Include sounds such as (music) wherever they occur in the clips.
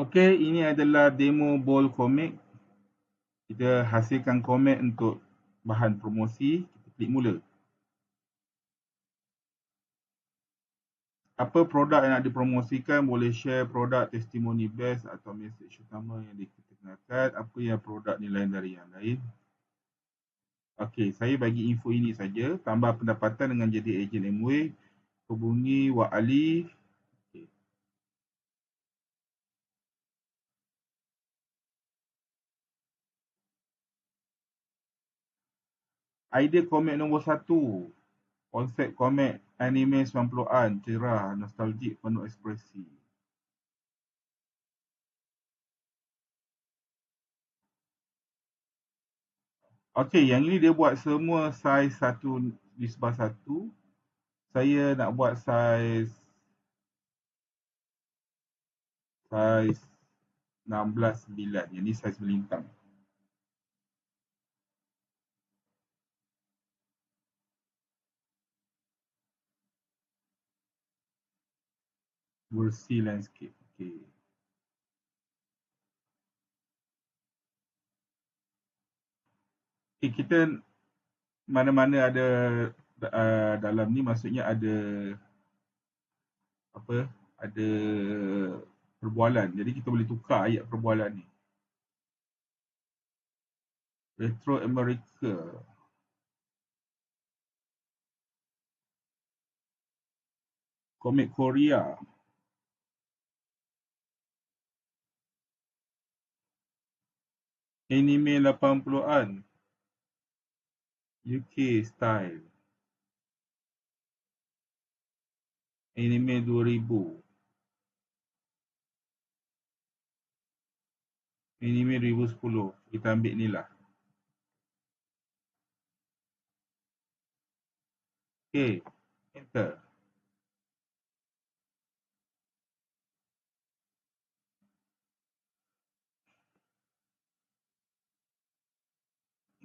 Okey, ini adalah demo ball comic. Kita hasilkan comic untuk bahan promosi. Kita klik mula. Apa produk yang nak dipromosikan, boleh share produk testimoni best atau message utama yang dikenakan. Apa yang produk ni lain dari yang lain. Okey, saya bagi info ini saja. Tambah pendapatan dengan jadi ejen MW. Hubungi Wak Ali idea komik nombor satu. Konsep komik anime 90-an, cerah, nostalgik, penuh ekspresi. Okey, yang ini dia buat semua saiz satu di sebelah satu. Saya nak buat saiz saiz 16-9. Yang ni saiz melintang. Versi landscape. Okay. Okay, kita mana-mana ada uh, dalam ni maksudnya ada apa ada perbualan jadi kita boleh tukar ayat perbualan ni Retro America Komik Korea anime 80-an UK style. Anime 2000 anime 2010 kita ambil ni lah. Okay, enter.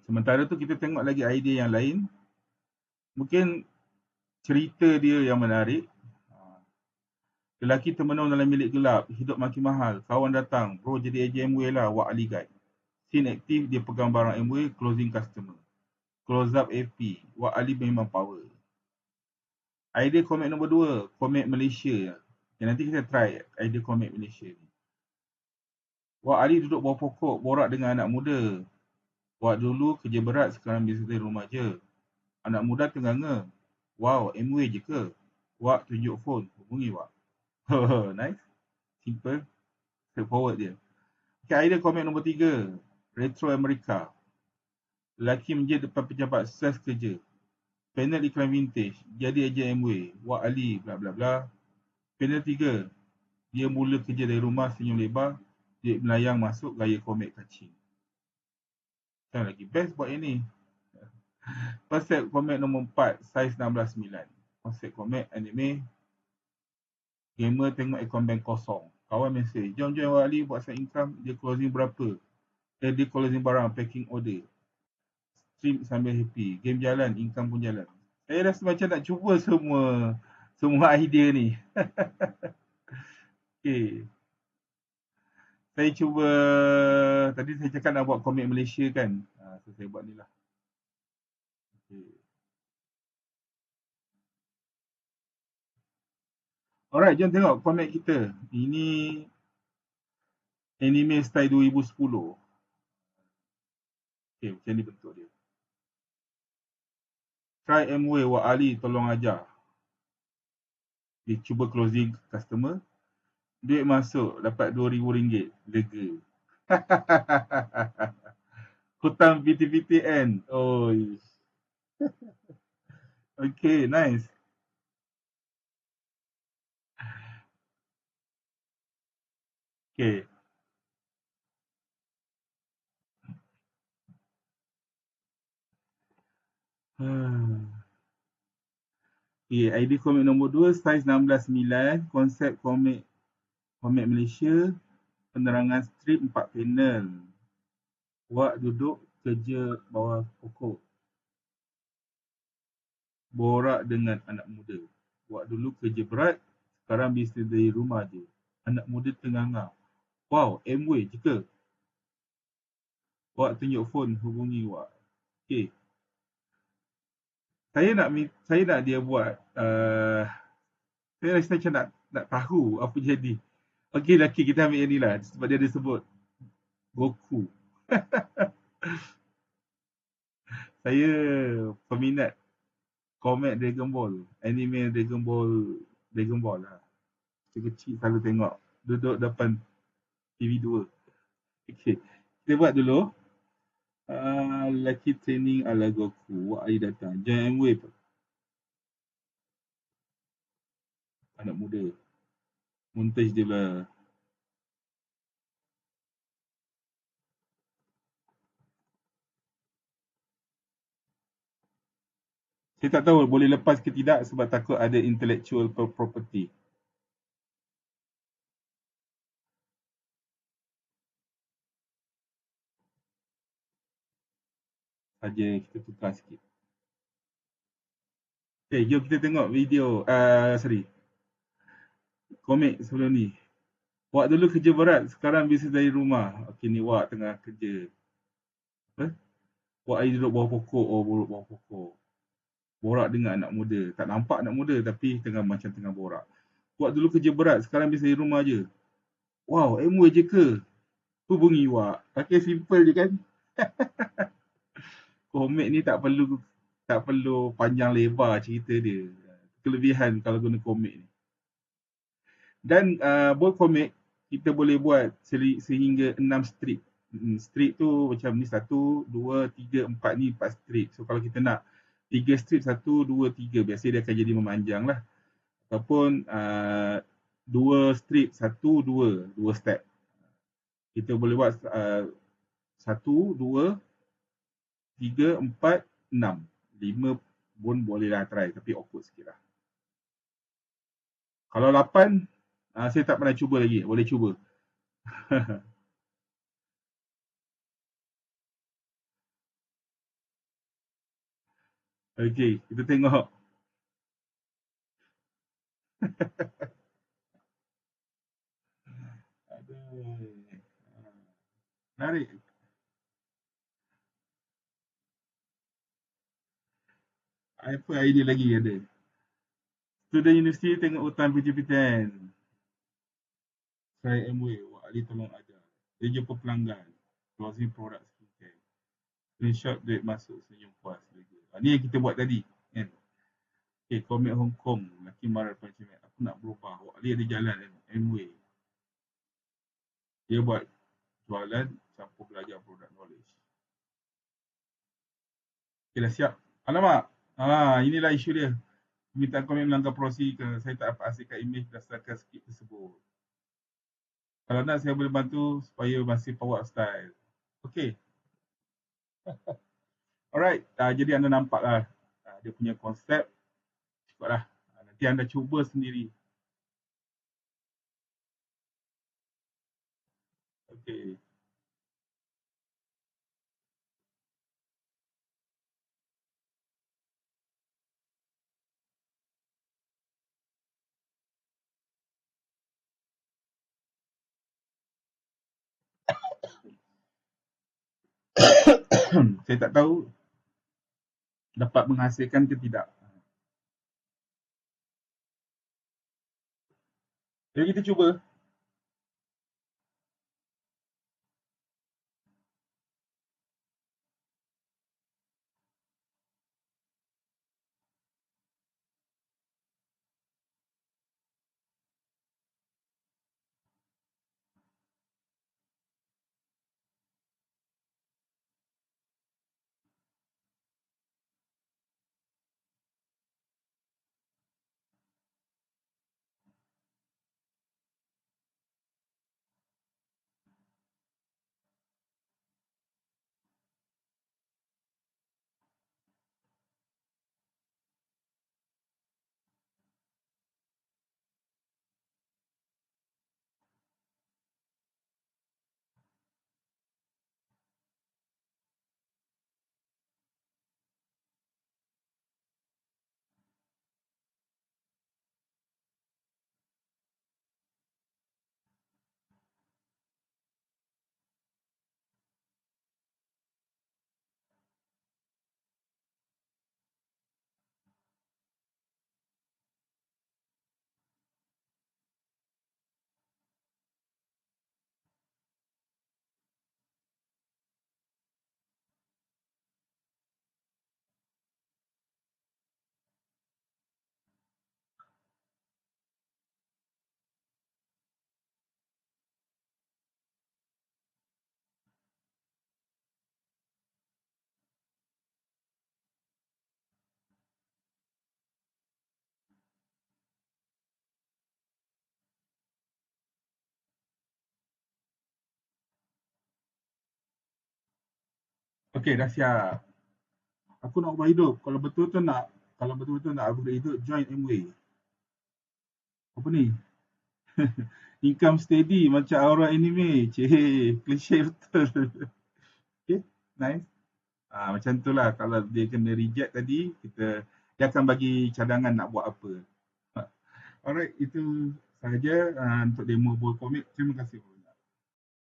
Sementara tu kita tengok lagi idea yang lain. Mungkin cerita dia yang menarik. Lelaki termenung dalam milik gelap, hidup makin mahal. Kawan datang, bro jadi AJ MW lah, Wak Ali Guide. Scene aktif, dia pegang barang MW, closing customer. Close up AP, Wak Ali memang power. Idea komik nombor dua, komik Malaysia. Okay, nanti kita try idea komik Malaysia ni. Wak Ali duduk bawah pokok, borak dengan anak muda. Buat dulu kerja berat sekarang dari rumah je. Anak muda tenganga. Wow, MW je ke? Wak tunjuk phone. Hubungi Wak. (laughs) nice. Simple. Straightforward je. Okay, idea komen nombor tiga. Retro America. Lelaki menjadi depan pejabat sales kerja. Panel iklan vintage. Jadi aja MW. Wak Ali. Bla bla bla. Panel tiga. Dia mula kerja dari rumah senyum lebar. Dia melayang masuk gaya komik kacing. Yang lagi best buat ini. Konsep komik nombor 4, saiz 16.9. Konsep komik anime. Gamer tengok account bank kosong. Kawan mesej, jom jom Wali buat saya income, dia closing berapa? Eh, dia closing barang, packing order. Stream sambil happy. Game jalan, income pun jalan. Saya rasa macam nak cuba semua semua (laughs) idea ni. (laughs) okay saya cuba tadi saya cakap nak buat komik Malaysia kan. Ha, so saya buat ni lah. Okay. Alright, jom tengok komik kita. Ini anime style 2010. Okay, macam ni bentuk dia. Try MW Wak Ali tolong ajar. Dia cuba closing customer duit masuk dapat RM2,000 lega. (laughs) Hutang PTPTN. Oh. (laughs) okay, nice. Okay. Hmm. (sighs) Okay, ID komik nombor 2, size 16.9, konsep komik Komik Malaysia, penerangan strip empat panel. Wak duduk kerja bawah pokok. Borak dengan anak muda. Wak dulu kerja berat, sekarang bisnes dari rumah je. Anak muda tengah ngah. Wow, Amway ke? Wak tunjuk phone hubungi Wak. Okey. Saya nak saya nak dia buat uh, saya rasa macam nak nak tahu apa jadi. Okey laki kita ambil yang ni lah sebab dia ada sebut Goku. (laughs) saya peminat komik Dragon Ball, anime Dragon Ball, Dragon Ball lah. Kecil-kecil selalu tengok duduk depan TV 2. Okey, kita buat dulu. Uh, lelaki training ala Goku. Wak Ali datang. Jangan wave. Anak muda. Dia lah. Saya tak tahu boleh lepas ke tidak sebab takut ada intellectual property. Saja kita tukar sikit. Okay, jom kita tengok video. Uh, sorry. Komik sebelum ni. Wak dulu kerja berat, sekarang bisnes dari rumah. Okay, ni Wak tengah kerja. Apa? Wak air duduk bawah pokok. Oh, duduk bawah pokok borak dengan anak muda. Tak nampak anak muda tapi tengah macam tengah borak. Buat dulu kerja berat, sekarang bisa di rumah je. Wow, MW je ke? Hubungi Wak. Pakai simple je kan? (laughs) komik ni tak perlu tak perlu panjang lebar cerita dia. Kelebihan kalau guna komik ni. Dan uh, buat komik, kita boleh buat sehingga 6 strip. Hmm, strip tu macam ni satu, dua, tiga, empat ni empat strip. So kalau kita nak tiga strip satu dua tiga biasa dia akan jadi memanjang lah ataupun uh, dua strip satu dua dua step kita boleh buat uh, satu dua tiga empat enam lima pun boleh lah try tapi awkward sikit lah kalau lapan uh, saya tak pernah cuba lagi boleh cuba (laughs) Okey, kita tengok. (laughs) Menarik. Apa idea lagi ada? Student universiti tengok hutang PTPTN. Saya MW, Wak Ali tolong ajar. Dia jumpa pelanggan. Closing product skincare. Screenshot duit masuk senyum puas. Lagi. Ha, ni yang kita buat tadi. Kan? Okay, komik Hong Kong. Laki marah cermin. Aku nak berubah. Wak Ali ada jalan? Amway. Dia buat jualan campur belajar produk knowledge. Okay, dah siap. Alamak. Ha, inilah isu dia. Minta komik melanggar prosi ke saya tak dapat hasilkan imej berdasarkan skrip tersebut. Kalau nak saya boleh bantu supaya masih power style. Okay. (laughs) Alright, uh, jadi anda nampak lah uh, dia punya konsep. Cukuplah. Uh, nanti anda cuba sendiri. Okay. (coughs) Saya tak tahu dapat menghasilkan ke tidak. Jadi kita cuba. Okay, dah siap. Aku nak ubah hidup. Kalau betul-betul nak, kalau betul-betul nak upgrade hidup, join Amway. Apa ni? (laughs) Income steady macam aura anime. Cih, cliche betul. okay, nice. Ah, macam tu lah. Kalau dia kena reject tadi, kita dia akan bagi cadangan nak buat apa. (laughs) Alright, itu sahaja uh, untuk demo buah komik. Terima kasih.